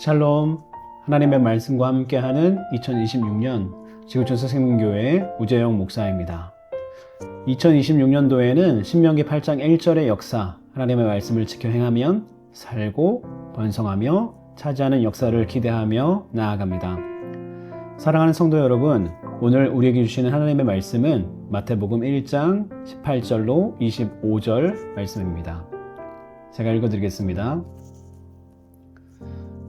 샬롬 하나님의 말씀과 함께하는 2026년 지구촌 선생님교회 우재영 목사입니다. 2026년도에는 신명기 8장 1절의 역사 하나님의 말씀을 지켜 행하면 살고 번성하며 차지하는 역사를 기대하며 나아갑니다. 사랑하는 성도 여러분, 오늘 우리에게 주시는 하나님의 말씀은 마태복음 1장 18절로 25절 말씀입니다. 제가 읽어드리겠습니다.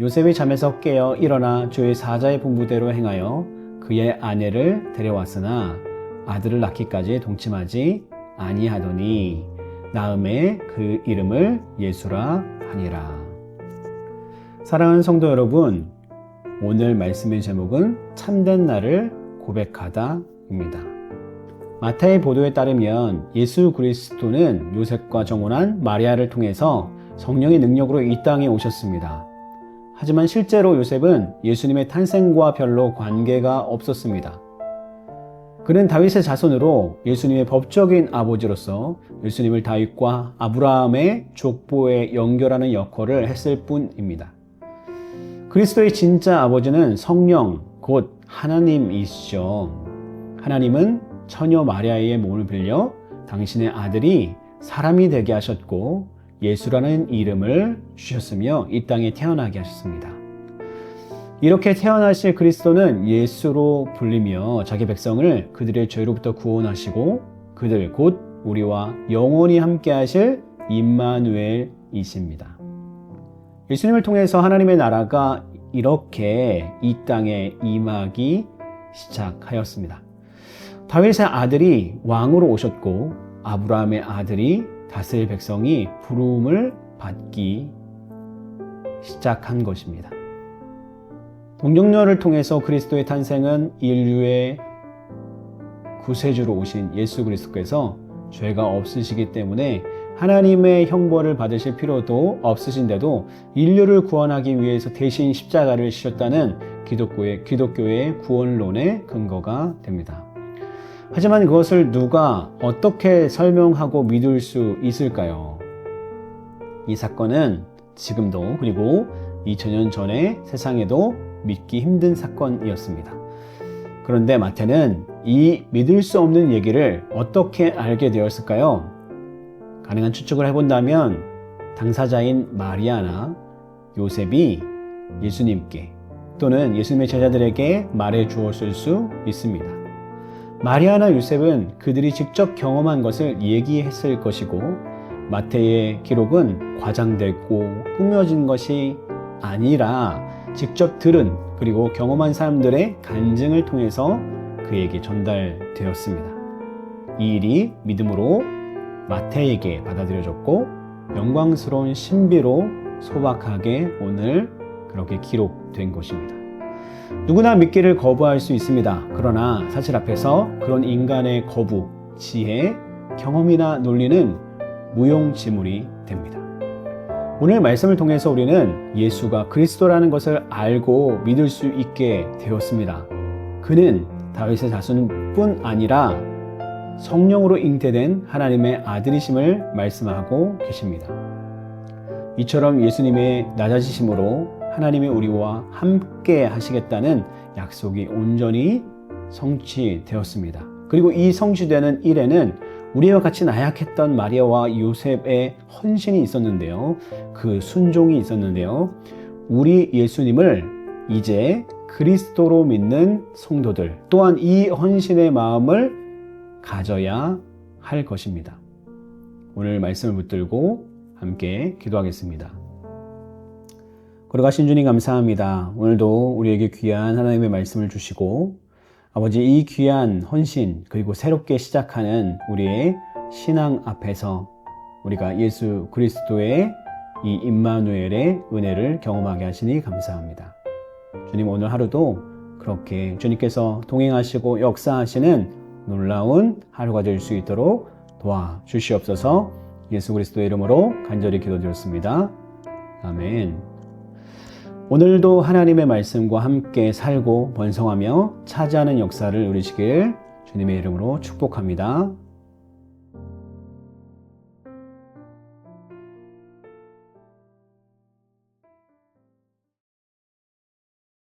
요셉이 잠에서 깨어 일어나 주의 사자의 분부대로 행하여 그의 아내를 데려왔으나 아들을 낳기까지 동침하지 아니하더니 나음에 그 이름을 예수라 하니라 사랑하는 성도 여러분 오늘 말씀의 제목은 참된 나를 고백하다입니다. 마태의 보도에 따르면 예수 그리스도는 요셉과 정혼한 마리아를 통해서 성령의 능력으로 이 땅에 오셨습니다. 하지만 실제로 요셉은 예수님의 탄생과 별로 관계가 없었습니다. 그는 다윗의 자손으로 예수님의 법적인 아버지로서 예수님을 다윗과 아브라함의 족보에 연결하는 역할을 했을 뿐입니다. 그리스도의 진짜 아버지는 성령, 곧 하나님이시죠. 하나님은 처녀 마리아의 몸을 빌려 당신의 아들이 사람이 되게 하셨고 예수라는 이름을 주셨으며 이 땅에 태어나게 하셨습니다. 이렇게 태어나실 그리스도는 예수로 불리며 자기 백성을 그들의 죄로부터 구원하시고 그들 곧 우리와 영원히 함께 하실 임마누엘이십니다. 예수님을 통해서 하나님의 나라가 이렇게 이 땅에 임하기 시작하였습니다. 다윗의 아들이 왕으로 오셨고 아브라함의 아들이 다스릴 백성이 부름을 받기 시작한 것입니다. 동정녀를 통해서 그리스도의 탄생은 인류의 구세주로 오신 예수 그리스도께서 죄가 없으시기 때문에 하나님의 형벌을 받으실 필요도 없으신데도 인류를 구원하기 위해서 대신 십자가를 지셨다는 기독교의 구원론의 근거가 됩니다. 하지만 그것을 누가 어떻게 설명하고 믿을 수 있을까요? 이 사건은 지금도 그리고 2000년 전에 세상에도 믿기 힘든 사건이었습니다. 그런데 마태는 이 믿을 수 없는 얘기를 어떻게 알게 되었을까요? 가능한 추측을 해본다면 당사자인 마리아나 요셉이 예수님께 또는 예수님의 제자들에게 말해 주었을 수 있습니다. 마리아나 요셉은 그들이 직접 경험한 것을 얘기했을 것이고 마태의 기록은 과장되고 꾸며진 것이 아니라 직접 들은 그리고 경험한 사람들의 간증을 통해서 그에게 전달되었습니다. 이 일이 믿음으로 마태에게 받아들여졌고 영광스러운 신비로 소박하게 오늘 그렇게 기록된 것입니다. 누구나 믿기를 거부할 수 있습니다. 그러나 사실 앞에서 그런 인간의 거부, 지혜, 경험이나 논리는 무용지물이 됩니다. 오늘 말씀을 통해서 우리는 예수가 그리스도라는 것을 알고 믿을 수 있게 되었습니다. 그는 다윗의 자손뿐 아니라 성령으로 잉태된 하나님의 아들이심을 말씀하고 계십니다. 이처럼 예수님의 낮아지심으로 하나님이 우리와 함께 하시겠다는 약속이 온전히 성취되었습니다. 그리고 이 성취되는 일에는 우리와 같이 나약했던 마리아와 요셉의 헌신이 있었는데요. 그 순종이 있었는데요. 우리 예수님을 이제 그리스도로 믿는 성도들 또한 이 헌신의 마음을 가져야 할 것입니다. 오늘 말씀을 붙들고 함께 기도하겠습니다. 걸어가신 주님 감사합니다. 오늘도 우리에게 귀한 하나님의 말씀을 주시고 아버지 이 귀한 헌신 그리고 새롭게 시작하는 우리의 신앙 앞에서 우리가 예수 그리스도의 이 임마누엘의 은혜를 경험하게 하시니 감사합니다. 주님 오늘 하루도 그렇게 주님께서 동행하시고 역사하시는 놀라운 하루가 될 수 있도록 도와 주시옵소서 예수 그리스도의 이름으로 간절히 기도드렸습니다. 아멘. 오늘도 하나님의 말씀과 함께 살고 번성하며 차지하는 역사를 누리시길 주님의 이름으로 축복합니다.